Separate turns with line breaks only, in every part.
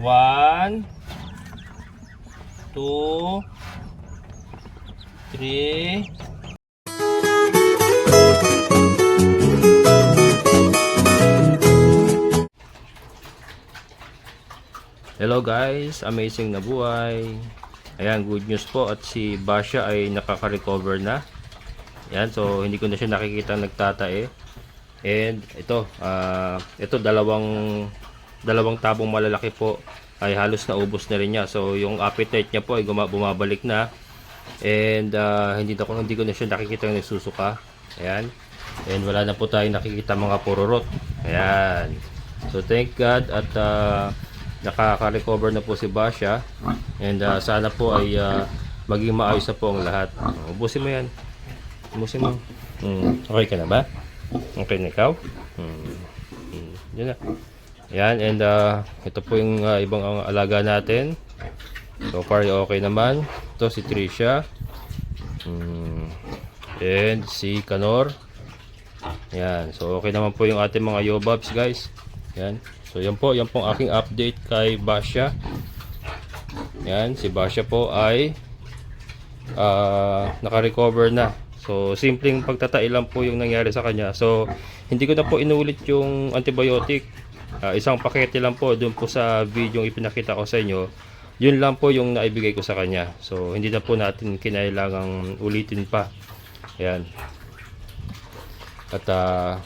One, two, three. Hello guys, amazing na buhay. Ayan, good news po at si Basha ay nakaka-recover na. Ayan, so hindi ko na siya nakikita nagtatae. And ito, ah, ito dalawang dalawang tabong malalaki po ay halos naubos na rin niya. So yung appetite niya po ay bumabalik na. And ah, hindi na ko hindi ko na siya nakikita nagsusuka. Ayan. And wala na po tayong nakikita mga pururot. Ayan. So thank God at ah, nakaka-recover na po si Basha. And ah, sana po ay ah, maging maayos na po ang lahat. Ubusin mo yan. Ubusin mo. Hmm. Okay ka na ba? Okay na ikaw? Hmm. Hmm. Yan na. Yan. And ah, ito po yung ah, ibang ang alaga natin. So far okay naman. Ito si Trisha. Hmm. And si Kanor. Yan. So okay naman po yung ating mga yobabs guys. Yan. So yan po, yan pong aking update kay Basha. Yan, si Basha po ay ah, naka-recover na. So simpleng pagtatai lang po yung nangyari sa kanya. So hindi ko na po inulit yung antibiotic. Ah, isang pakete lang po doon po sa video yung ipinakita ko sa inyo. Yun lang po yung naibigay ko sa kanya. So hindi na po natin kinailangang ulitin pa. Yan. At ah,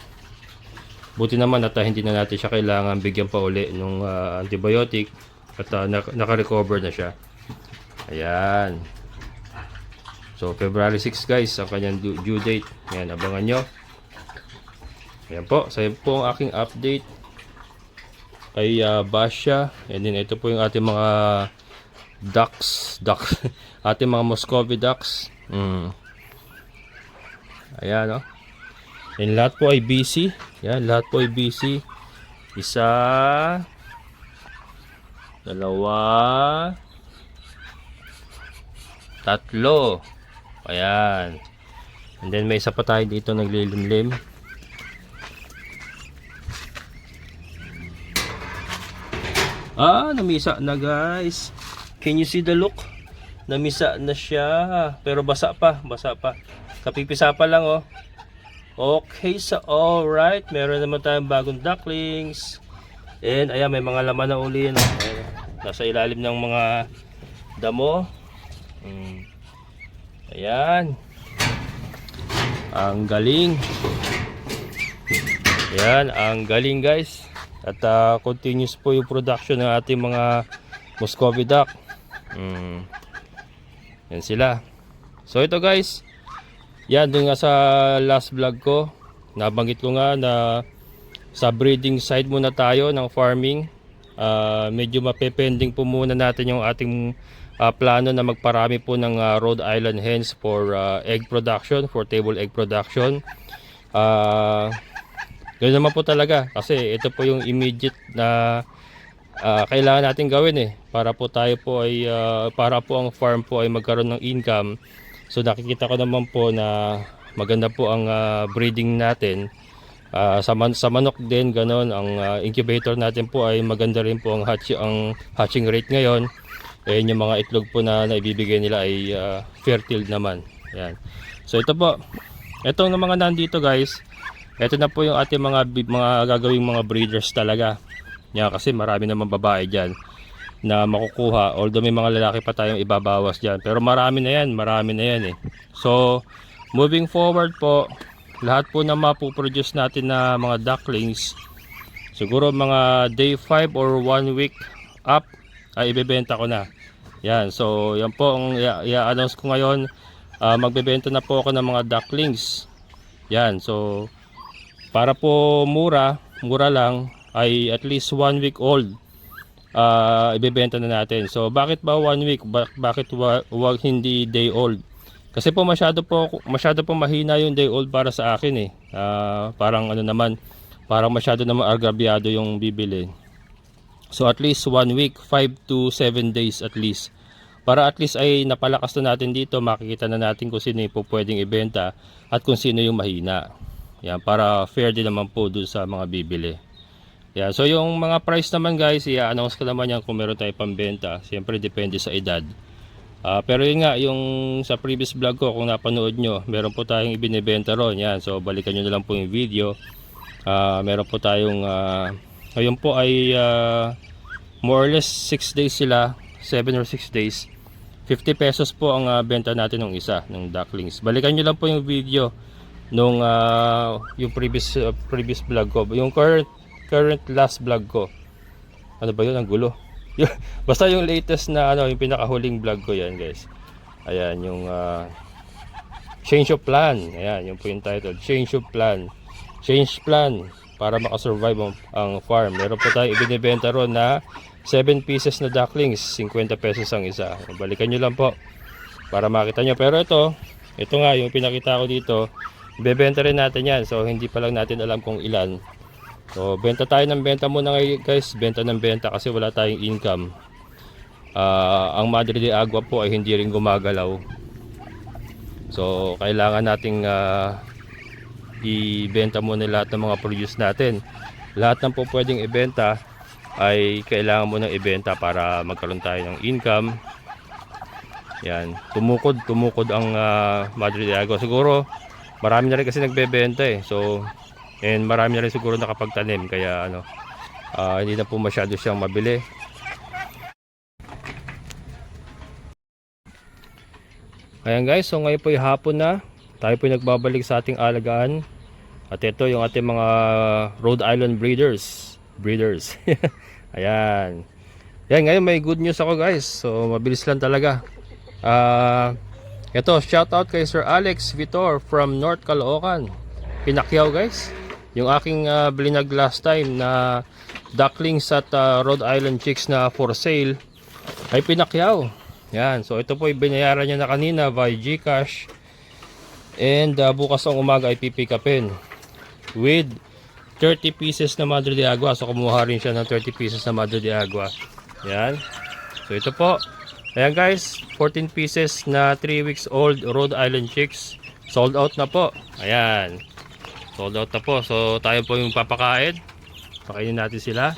buti naman at ah, hindi na natin siya kailangan bigyan pa uli ng antibiotic at nak- naka-recover na siya. Ayan. So, February 6 guys, ang kanyang due, date. Ayan, abangan nyo. Ayan po, sa po ang aking update kay ah, Basha. And then, ito po yung ating mga ducks. Duck. ating mga Muscovy ducks. Mm. Ayan, oh. And lahat po ay busy. Yan, lahat po ay busy. Isa, dalawa, tatlo. Ayan. And then may isa pa tayo dito naglilimlim. Ah, namisa na guys. Can you see the look? Namisa na siya. Pero basa pa, basa pa. Kapipisa pa lang oh. Okay, so alright. Meron naman tayong bagong ducklings. And ayan, may mga laman na uli. No? Ayan, nasa ilalim ng mga damo. Mm. Ayan. Ang galing. Ayan, ang galing guys. At ah, continuous po yung production ng ating mga Muscovy duck. Mm. Yan sila. So ito guys, yan, dun nga sa last vlog ko, nabanggit ko nga na sa breeding side muna tayo ng farming. Ah, medyo mapepending po muna natin yung ating ah, plano na magparami po ng ah, Rhode Island hens for ah, egg production, for table egg production. Ah, ganun naman po talaga kasi ito po yung immediate na ah, kailangan natin gawin eh para po tayo po ay ah, para po ang farm po ay magkaroon ng income So nakikita ko naman po na maganda po ang ah, breeding natin. Ah, sa, man- sa manok din ganon ang ah, incubator natin po ay maganda rin po ang, hatch, ang hatching rate ngayon. Eh yung mga itlog po na naibibigay nila ay ah, fertile naman. Yan. So ito po. Ito ng mga nandito guys. Ito na po yung ating mga mga gagawing mga breeders talaga. Yan kasi marami naman babae diyan na makukuha. Although may mga lalaki pa tayong ibabawas dyan. Pero marami na yan marami na yan eh. So moving forward po lahat po na mapuproduce natin na mga ducklings siguro mga day 5 or 1 week up ay ibebenta ko na. Yan so yan po ang i-announce ko ngayon. Ah, magbebenta na po ako ng mga ducklings. Yan so para po mura mura lang ay at least 1 week old ah ibebenta na natin. So bakit ba one week? Ba- bakit wa- wag hindi day old? Kasi po masyado po masyado po mahina yung day old para sa akin eh. Ah, parang ano naman, parang masyado naman agrabyado yung bibili. So at least one week, 5 to 7 days at least. Para at least ay napalakas na natin dito, makikita na natin kung sino yung po pwedeng ibenta at kung sino yung mahina. Yan, para fair din naman po dun sa mga bibili. Yeah, so yung mga price naman guys, i-announce ko naman yan kung meron tayong pambenta. Siyempre depende sa edad. Ah, pero yun nga, yung sa previous vlog ko, kung napanood nyo, meron po tayong ibinibenta ron. Yan, so balikan nyo na lang po yung video. Ah, meron po tayong, ah, ngayon po ay ah, more or less 6 days sila, 7 or 6 days. 50 pesos po ang ah, benta natin ng isa, ng ducklings. Balikan nyo lang po yung video nung ah, yung previous ah, previous vlog ko, yung current current last vlog ko. Ano ba 'yun? Ang gulo. Yun, Basta yung latest na ano, yung pinakahuling vlog ko 'yan, guys. Ayan yung ah, change of plan. Ayan, yung po yung title, change of plan. Change plan para makasurvive ang, ang farm. Meron po tayo ibinebenta ron na 7 pieces na ducklings, 50 pesos ang isa. Balikan nyo lang po para makita nyo. Pero ito, ito nga yung pinakita ko dito, bebenta rin natin yan. So hindi pa lang natin alam kung ilan. So benta tayo ng benta muna ngayon guys, benta ng benta kasi wala tayong income. Ah, ang Madre de Agua po ay hindi rin gumagalaw. So kailangan nating ah, ibenta muna lahat ng mga produce natin. Lahat ng po pwedeng ibenta ay kailangan mo nang ibenta para magkaroon tayo ng income. Yan, tumukod, tumukod ang ah, Madre de Agua. Siguro marami na rin kasi nagbebenta eh. So and marami na rin siguro nakapagtanim kaya ano ah, hindi na po masyado siyang mabili. Ayan guys, so ngayon po ay hapon na. Tayo po ay nagbabalik sa ating alagaan. At ito yung ating mga Rhode Island breeders. Breeders. Ayan. Yan, ngayon may good news ako guys. So mabilis lang talaga. Ah, ito, shout out kay Sir Alex Vitor from North Caloocan. Pinakyaw guys. Yung aking uh, blinag last time na ducklings at ah, Rhode Island chicks na for sale ay pinakyaw. Yan, so ito po ay binayaran niya na kanina via GCash. And ah, bukas ang umaga ay pipick upin with 30 pieces na Madre de Agua. So kumuha rin siya ng 30 pieces na Madre de Agua. Yan. So ito po. Ayan guys, 14 pieces na 3 weeks old Rhode Island chicks. Sold out na po. Ayan. Sold out na po. So tayo po yung papakain. Pakainin natin sila.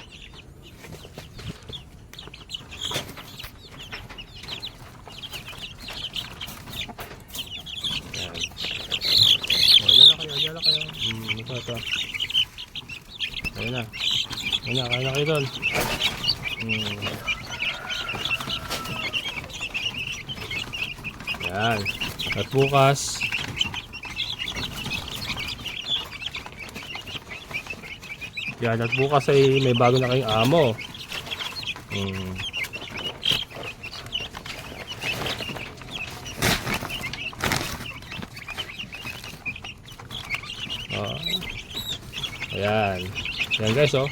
Ayan. Na. Ayun na, kaya na kayo doon. Hmm. Yan. At bukas, yan, at bukas ay may bago na kayong amo. Hmm. Oh. Ayan. Ayan guys, oh.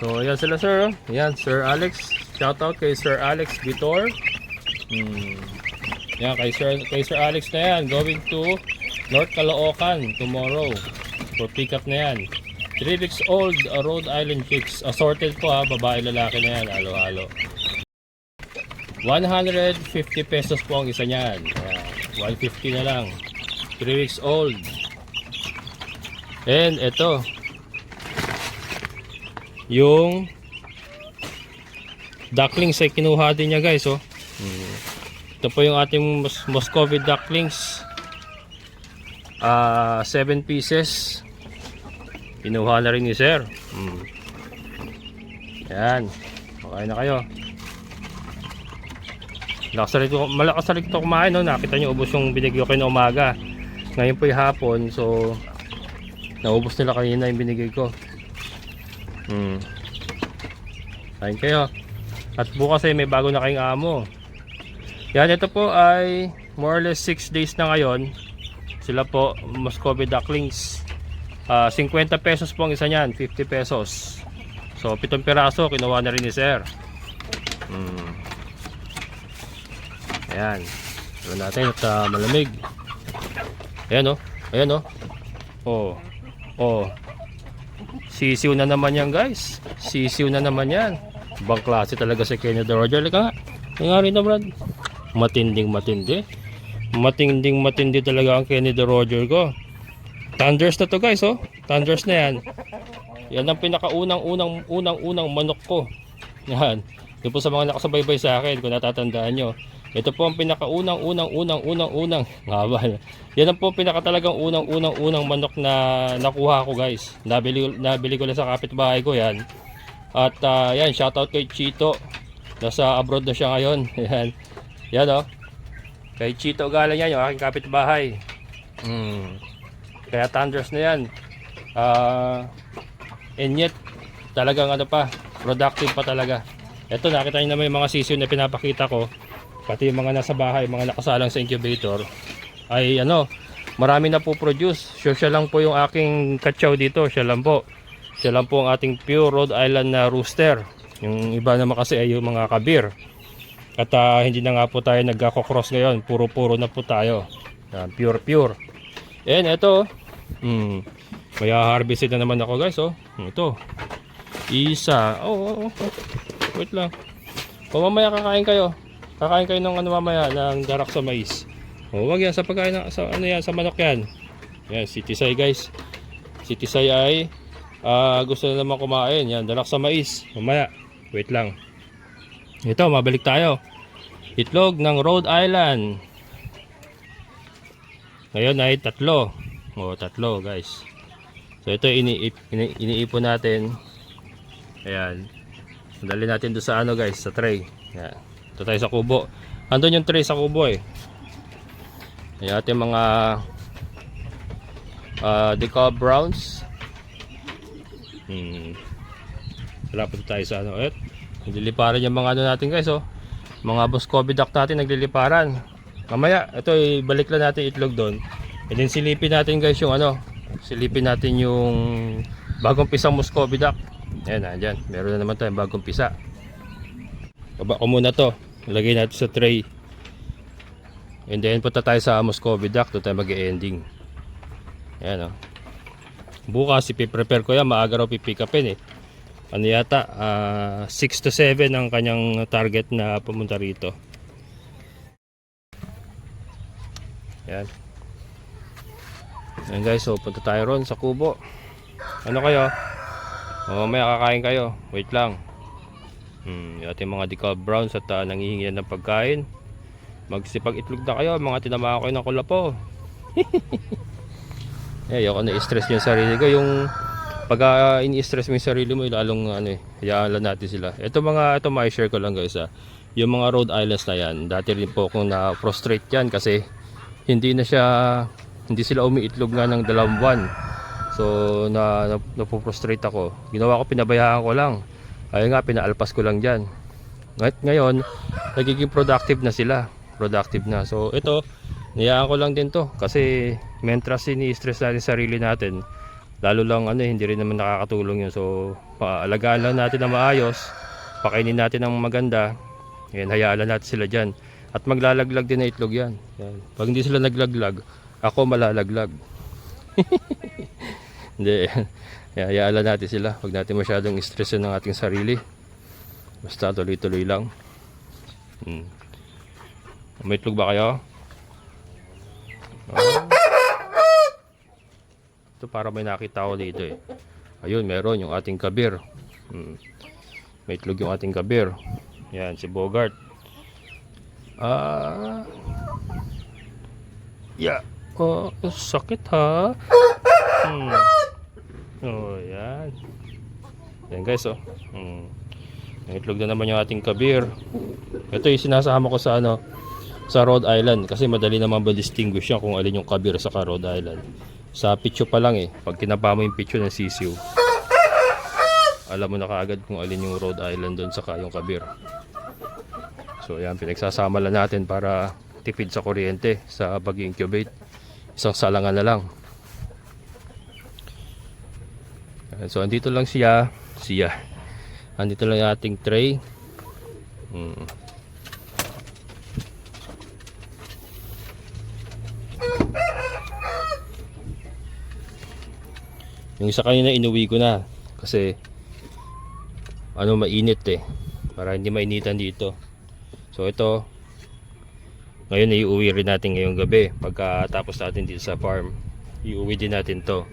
So, ayan sila sir. oh. Ayan, Sir Alex. Shout out kay Sir Alex Vitor. Hmm. Yan, kay Sir, kay Sir Alex na yan. Going to North Caloocan tomorrow. For pick up na yan. 3 weeks old uh, Rhode Island chicks. Assorted po ha. Babae lalaki na yan. Halo-halo. 150 pesos po ang isa niyan. Ayan. 150 na lang. 3 weeks old. And ito. Yung ducklings ay kinuha din niya guys oh. Hmm. Ito po yung ating Mos- Muscovy ducklings. Ah, 7 pieces. Kinuha na rin ni sir. Hmm. Yan. Okay na kayo. Malakas na rin ito, malakas na rin ito kumain no. Nakita niyo ubos yung binigay ko kayo na umaga. Ngayon po yung hapon so naubos nila kanina yung binigay ko. Hmm. Kain kayo. At bukas ay may bago na kayong amo. Yan, ito po ay more or less 6 days na ngayon. Sila po, Muscovy Ducklings. Ah, 50 pesos po ang isa niyan, 50 pesos. So, pitong piraso, kinuha na rin ni Sir. Hmm. Ayan. Ayan natin at ah, malamig. Ayan oh. Ayan oh. Oh. Oh. Sisiw na naman yan guys. Sisiw na naman yan. Ibang klase talaga si Kenny the Roger. Lika nga. Nga rin na Brad. Matinding matindi. Matinding matindi talaga ang Kenny the Roger ko. Thunders na to guys, oh. Thunders na yan. Yan ang pinakaunang unang unang unang manok ko. Yan. Yung po sa mga nakasubaybay sa akin, kung natatandaan nyo. Ito po ang pinakaunang unang unang unang unang ngabal. Yan ang po pinaka talagang unang unang unang manok na nakuha ko guys. Nabili nabili ko lang sa kapitbahay ko yan. At ah, yan, shoutout kay Chito. Nasa abroad na siya ngayon. Yan. Yan oh. Kay Chito galing yan, yung aking kapitbahay. Hmm. Kaya thunders na yan. Ah, and yet, talagang ano pa, productive pa talaga. Ito, nakita nyo naman yung mga sisyo na pinapakita ko. Pati yung mga nasa bahay, mga nakasalang sa incubator. Ay ano, marami na po produce. Sure siya lang po yung aking katsaw dito. Siya lang po. Siya lang po ang ating pure Rhode Island na rooster. Yung iba naman kasi ay yung mga kabir. At ah, hindi na nga po tayo nagkakocross ngayon. Puro-puro na po tayo. Yan, pure pure. And ito, hmm, may harvested na naman ako guys. Oh. Ito. Isa. Oh, oh, oh, oh. Wait lang. Kung mamaya kakain kayo, kakain kayo ng ano mamaya, ng darak sa mais. O, wag yan sa pagkain ng, sa ano yan, sa manok yan. Yan, si Tisay guys. Si Tisay ay ah, gusto na naman kumain. Yan, darak sa mais. Mamaya. Wait lang. Ito, mabalik tayo. Itlog ng Rhode Island. Ngayon ay tatlo. O, tatlo guys. So, ito iniip, ini, iniipon natin. Ayan. Dali natin doon sa ano guys, sa tray. Yan. Ito tayo sa kubo. Andun yung tray sa kubo eh. Ayan ating mga uh, decal browns. Hmm. Malapit tayo sa ano. Et, nagliliparan yung mga ano natin guys oh. Mga Boscovy duck natin nagliliparan. Mamaya, ito ibalik lang natin itlog doon. And then silipin natin guys yung ano. Silipin natin yung bagong pisang Muscovy duck. Ayan, nandyan. Meron na naman tayong bagong pisa. Baba ko muna to. Lagay natin sa tray. And then punta tayo sa Muscovy duck. Doon tayo mag-ending. Ayan o. Bukas ipiprepare ko yan. Maaga raw pipick upin eh. Ano yata? 6 to 7 ang kanyang target na pumunta rito. Ayan. Ayan guys. So punta tayo ron sa kubo. Ano kayo? O, mamaya kakain kayo. Wait lang. Hmm, yung mga decal browns at uh, nangihingi yan ng pagkain. Magsipag itlog na kayo, mga tinamaan ko ng kulapo. eh, ayoko na i-stress yung sarili ko. Yung pag uh, ini-stress mo yung sarili mo, lalong ano eh, hayaan natin sila. Ito mga, ito may share ko lang guys ah. Yung mga Rhode Islands na yan, dati rin po akong na-frustrate yan kasi hindi na siya, hindi sila umiitlog nga ng dalawang buwan. So na, na napoprostrate ako. Ginawa ko pinabayaan ko lang. Ayun nga pinaalpas ko lang diyan. Ngayon, ngayon nagiging productive na sila. Productive na. So ito niyaan ko lang din to kasi mentras ini-stress natin sarili natin. Lalo lang ano hindi rin naman nakakatulong yun. So paalagaan lang natin na maayos. Pakainin natin ng maganda. Yan hayaan lang natin sila diyan. At maglalaglag din na itlog yan. yan. Pag hindi sila naglaglag, ako malalaglag. Hindi. Hayaan lang natin sila. Huwag natin masyadong stressin ng ating sarili. Basta tuloy-tuloy lang. Hmm. May itlog ba kayo? Ah. Ito para may nakita ko dito eh. Ayun, meron yung ating kabir. Hmm. May itlog yung ating kabir. Yan, si Bogart. Ah. Yeah. Oh, sakit ha. Hmm. Oh, yan. Yan guys, oh. Hmm. Itlog na naman yung ating kabir. Ito yung sinasama ko sa ano, sa Rhode Island kasi madali naman ba distinguish yan kung alin yung kabir sa Rhode Island. Sa picture pa lang eh, pag kinapa mo yung picture ng sisiw, alam mo na kaagad kung alin yung Rhode Island doon sa yung kabir. So yan, pinagsasama lang natin para tipid sa kuryente sa pag-incubate. Isang salangan na lang. Ayan, So, andito lang siya. Siya. Andito lang yung ating tray. Hmm. Yung isa kanina inuwi ko na. Kasi, ano mainit eh. Para hindi mainitan dito. So, ito. Ngayon, iuwi rin natin ngayong gabi. Pagkatapos natin dito sa farm. iuwi din natin to.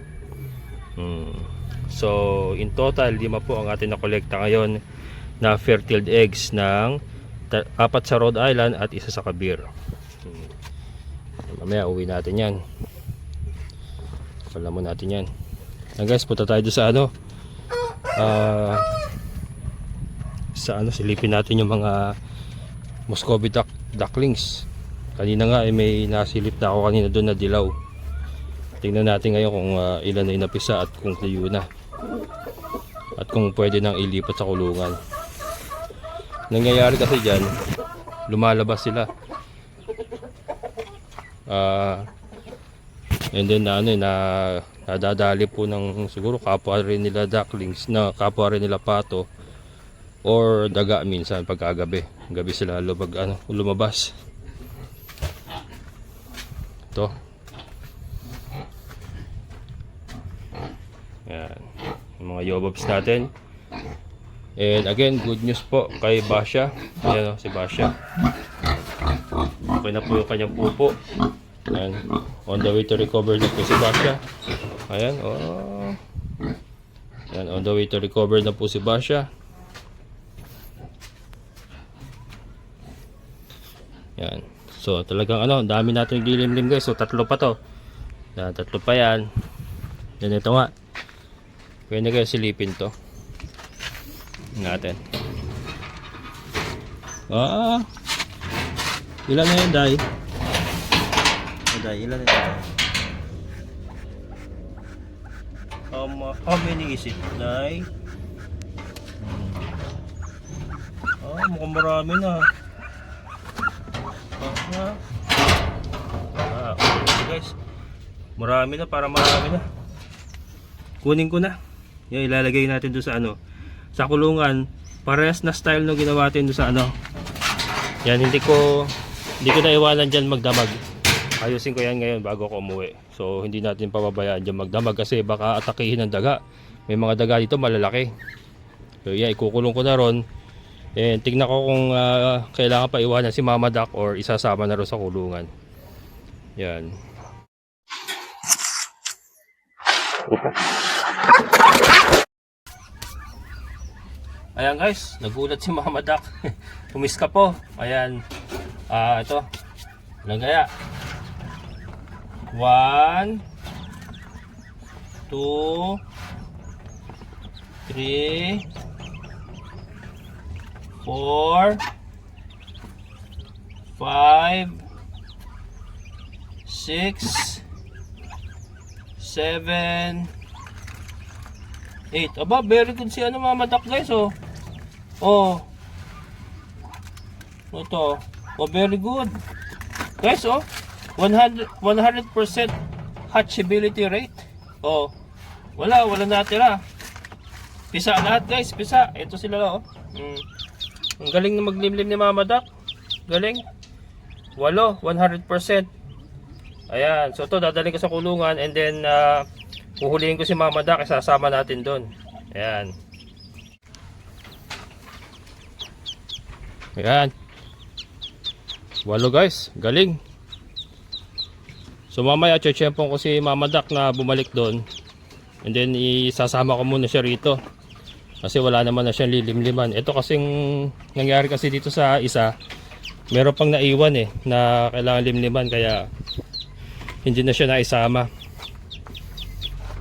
Hmm. So, in total, lima po ang ating nakolekta ngayon na fertile eggs ng apat sa Rhode Island at isa sa Kabir. Hmm. Mamaya uwi natin yan. Pala mo natin yan. Yan guys, punta tayo sa ano. Ah, sa ano, silipin natin yung mga Muscovy duck, ducklings. Kanina nga ay may nasilip na ako kanina doon na dilaw. Tingnan natin ngayon kung ah, ilan na inapisa at kung tuyo na. At kung pwede nang ilipat sa kulungan. Nangyayari kasi dyan, lumalabas sila. Ah, and then ano eh, na nadadali po ng siguro kapwa rin nila ducklings na kapwa rin nila pato or daga minsan pagkagabi. Gabi sila lumag ano, lumabas. Ito. Yan. Mga yobobs natin. And again, good news po kay Basha. Ayan o, si Basha. Okay na po yung kanyang pupo. Ayan. On the way to recover na po si Basha. Ayan, oh. Ayan, on the way to recover na po si Basha. Yan. So, talagang ano, dami natin lilimlim guys. So, tatlo pa to. Yan, tatlo pa yan. Yan, ito nga. Pwede kayo silipin to. Natin. Ah. Ilan na yan, Day? Oh, Day, ilan yan? Um, uh, how many is it, Day? Hmm. Ah, mukhang marami na. Ah, ah, okay guys. Marami na, para marami na. Kunin ko na. Yan, ilalagay natin doon sa ano. Sa kulungan. Parehas na style no ginawa natin doon sa ano. Yan, hindi ko hindi ko naiwanan dyan magdamag. Ayusin ko yan ngayon bago ako umuwi. So, hindi natin pababayaan dyan magdamag kasi baka atakihin ng daga. May mga daga dito malalaki. So, yan, ikukulong ko na ron. And tingnan ko kung ah, kailangan pa iwanan si Mama Duck or isasama na rin sa kulungan. Yan. Ayan guys, nagulat si Mama Duck. Pumis ka po. Ayan. Ah, ito. Ilang kaya? One. Two. Three. Four. Five. Six. Seven. Eight. Aba, very good si ano Mama Duck guys oh. Oh. Ito. Oh, very good. Guys, oh. 100 100% hatchability rate. Oh. Wala, wala natira. Pisa lahat, guys. Pisa. Ito sila, oh. Mm. Ang galing na maglimlim ni Mama Duck. Galing. Walo, 100%. Ayan. So, ito, dadalhin ko sa kulungan and then, uh, Puhulihin ko si Mama Duck, isasama natin doon. Ayan. Ayan. Walo guys, galing. So mamaya chechempong ko si Mama Duck na bumalik doon. And then isasama ko muna siya rito. Kasi wala naman na siyang lilimliman. Ito kasing nangyari kasi dito sa isa, meron pang naiwan eh na kailangan limliman kaya hindi na siya naisama.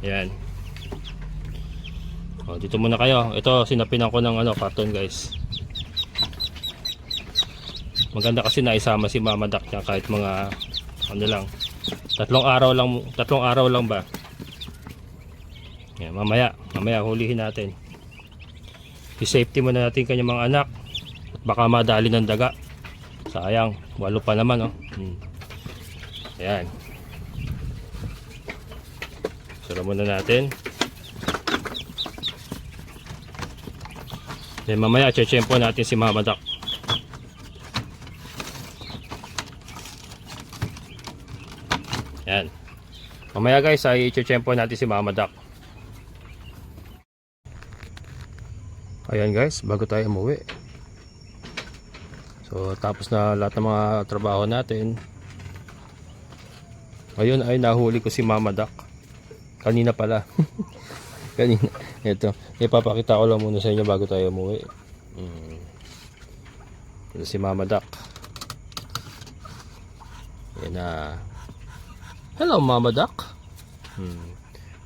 Yan. O, dito muna kayo. Ito, sinapinan ko ng ano, carton guys. Maganda kasi naisama si Mama Duck niya kahit mga ano lang. Tatlong araw lang, tatlong araw lang ba? Yan, mamaya, mamaya hulihin natin. I-safety muna natin kanyang mga anak. At baka madali ng daga. Sayang, walo pa naman oh. Hmm. Ayan. Sara muna natin. Then mamaya chechempo natin si Mama Duck. Yan. Mamaya guys ay chechempo natin si Mama Duck. Ayan guys, bago tayo umuwi. So tapos na lahat ng mga trabaho natin. Ayun ay nahuli ko si Mama Duck. Kanina pala. Kanina. Ito. Ipapakita ko lang muna sa inyo bago tayo umuwi. Mm. Ito si Mama Duck. Yan na. Hello Mama Duck. Hmm.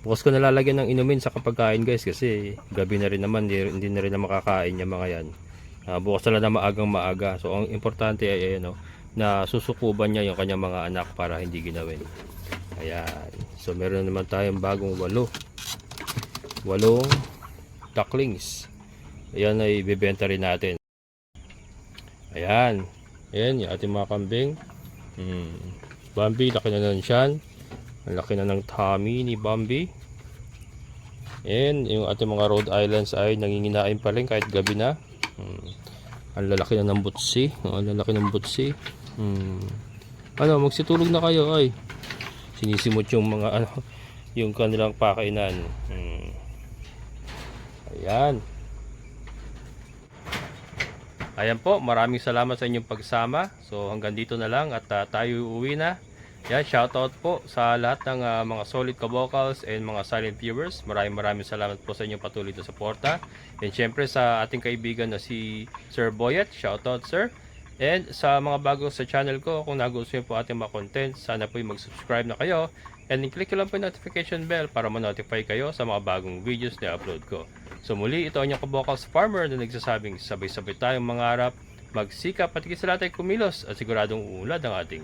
Bukas ko nalalagyan ng inumin sa kapagkain guys kasi gabi na rin naman hindi, na rin na makakain yung mga yan. Ah, bukas na lang na maagang maaga. So ang importante ay ano, na susukuban niya yung kanyang mga anak para hindi ginawin. Ayan. So meron naman tayong bagong walo. Walong ducklings. Ayan ay bibenta rin natin. Ayan. Ayan yung ating mga kambing. Hmm. Bambi, laki na nun siyan. Ang laki na ng tummy ni Bambi. And yung ating mga Rhode Islands ay nanginginain pa rin kahit gabi na. Hmm. Ang lalaki na ng butsi. Oh, Ang lalaki ng butsi. Hmm. Ano, magsitulog na kayo ay. Sinisimot yung mga ano, yung kanilang pakainan. Hmm. Ayan. Ayan po, maraming salamat sa inyong pagsama. So hanggang dito na lang at ah, tayo uuwi na. Yan, shoutout po sa lahat ng ah, mga solid ka-vocals and mga silent viewers. Maraming maraming salamat po sa inyong patuloy na suporta. And syempre sa ating kaibigan na si Sir Boyet, shoutout sir. And sa mga bago sa channel ko, kung nagustuhan po ating mga content, sana po mag-subscribe na kayo. And click lang po yung notification bell para ma-notify kayo sa mga bagong videos na upload ko. So muli, ito ang inyong ka-vocals farmer na nagsasabing sabay-sabay tayong mangarap, magsikap at sa lahat ay kumilos at siguradong uunlad ang ating